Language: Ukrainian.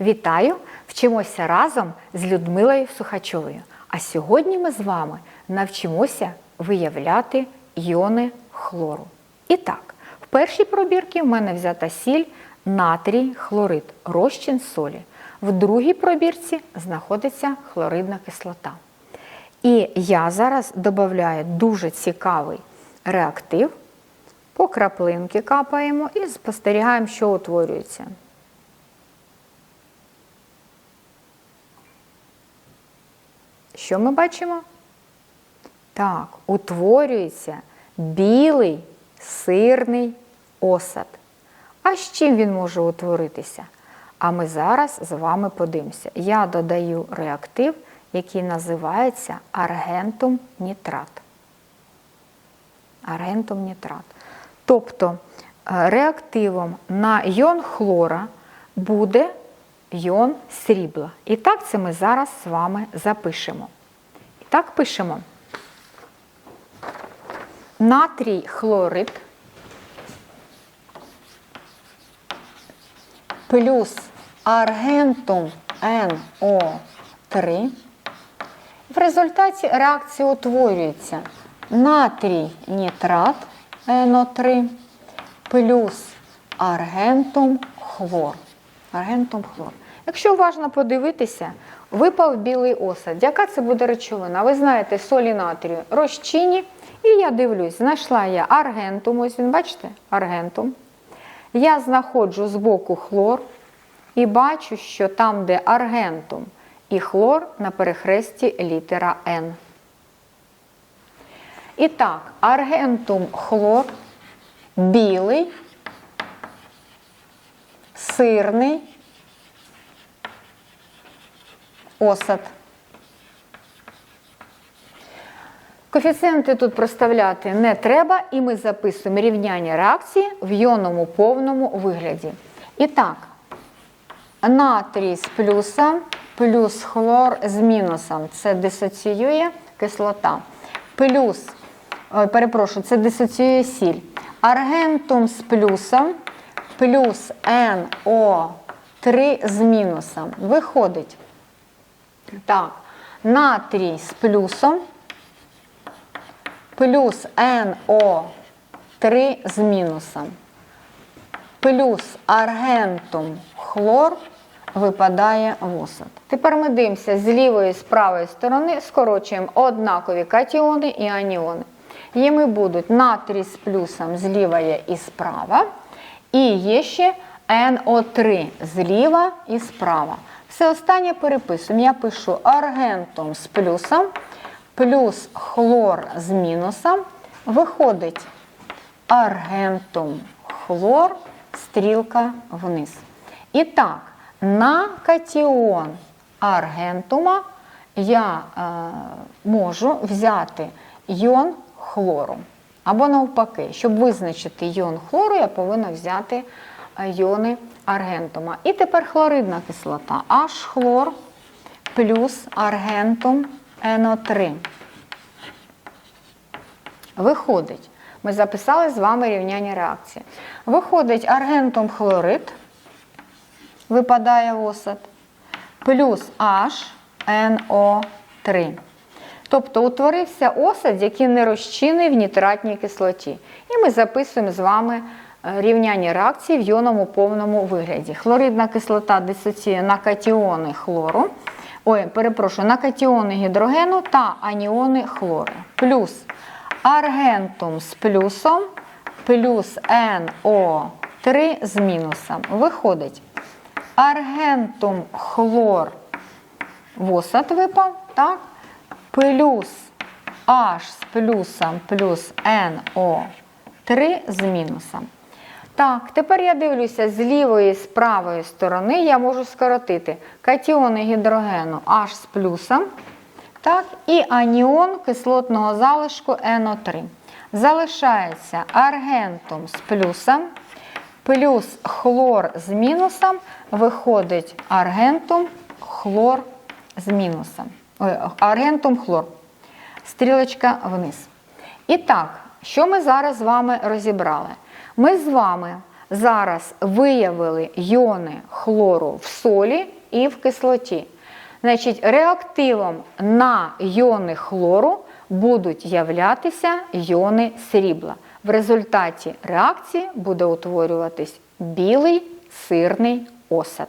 Вітаю! Вчимося разом з Людмилою Сухачовою. А сьогодні ми з вами навчимося виявляти іони хлору. І так, в першій пробірці в мене взята сіль, натрій, хлорид, розчин солі. В другій пробірці знаходиться хлоридна кислота. І я зараз додаю дуже цікавий реактив. По краплинки капаємо і спостерігаємо, що утворюється. Що ми бачимо? Так, утворюється білий сирний осад. А з чим він може утворитися? А ми зараз з вами подивимося. Я додаю реактив, який називається аргентум нітрат. Аргентум нітрат. Тобто е, реактивом на йон хлора буде йон срібла. І так це ми зараз з вами запишемо. І так пишемо. Натрій хлорид плюс аргентум НО3. В результаті реакції утворюється натрій нітрат НО3 плюс аргентум хлор. Аргентум хлор. Якщо уважно подивитися, випав білий осад. Яка це буде речовина? Ви знаєте, солі натрію розчині. І я дивлюсь, знайшла я аргентум, ось він, бачите, аргентум. Я знаходжу збоку хлор і бачу, що там, де аргентум і хлор, на перехресті літера Н. І так, аргентум хлор білий, сирний осад. Коефіцієнти тут проставляти не треба, і ми записуємо рівняння реакції в йонному повному вигляді. І так, натрій з плюсом плюс хлор з мінусом. Це дисоціює кислота. Плюс, ой, перепрошую, це дисоціює сіль. Аргентум з плюсом плюс НО3 з мінусом. Виходить. Так, натрій з плюсом плюс НО3 з мінусом. Плюс аргентум хлор випадає в осад. Тепер ми дивимося з лівої і з правої сторони, скорочуємо однакові катіони і аніони. Їми будуть натрій з плюсом зліва є і справа. І є ще НО3 зліва і справа. Все останнє переписуємо. Я пишу аргентум з плюсом плюс хлор з мінусом. Виходить аргентум хлор, стрілка вниз. І так, на катіон аргентума я е, можу взяти йон хлору. Або навпаки, щоб визначити йон хлору, я повинна взяти йони аргентума. І тепер хлоридна кислота H хлор плюс аргентум НО3. Виходить, ми записали з вами рівняння реакції. Виходить аргентум хлорид, випадає в осад, плюс HNO3. Тобто утворився осад, який не розчинний в нітратній кислоті. І ми записуємо з вами е, рівняння реакції в йонному повному вигляді. Хлоридна кислота дисоціює на катіони хлору, ой, перепрошую, на катіони гідрогену та аніони хлору. Плюс аргентум з плюсом, плюс НО3 з мінусом. Виходить, аргентум хлор в осад випав, так? Плюс H з плюсом плюс NO3 з мінусом. Так, тепер я дивлюся з лівої і з правої сторони я можу скоротити катіони гідрогену H з плюсом так, і аніон кислотного залишку NO3. Залишається аргентум з плюсом, плюс хлор з мінусом, виходить аргентум, хлор з мінусом. Аргентум хлор. Стрілочка вниз. І так, що ми зараз з вами розібрали? Ми з вами зараз виявили йони хлору в солі і в кислоті. Значить, реактивом на йони хлору будуть являтися йони срібла. В результаті реакції буде утворюватись білий сирний осад.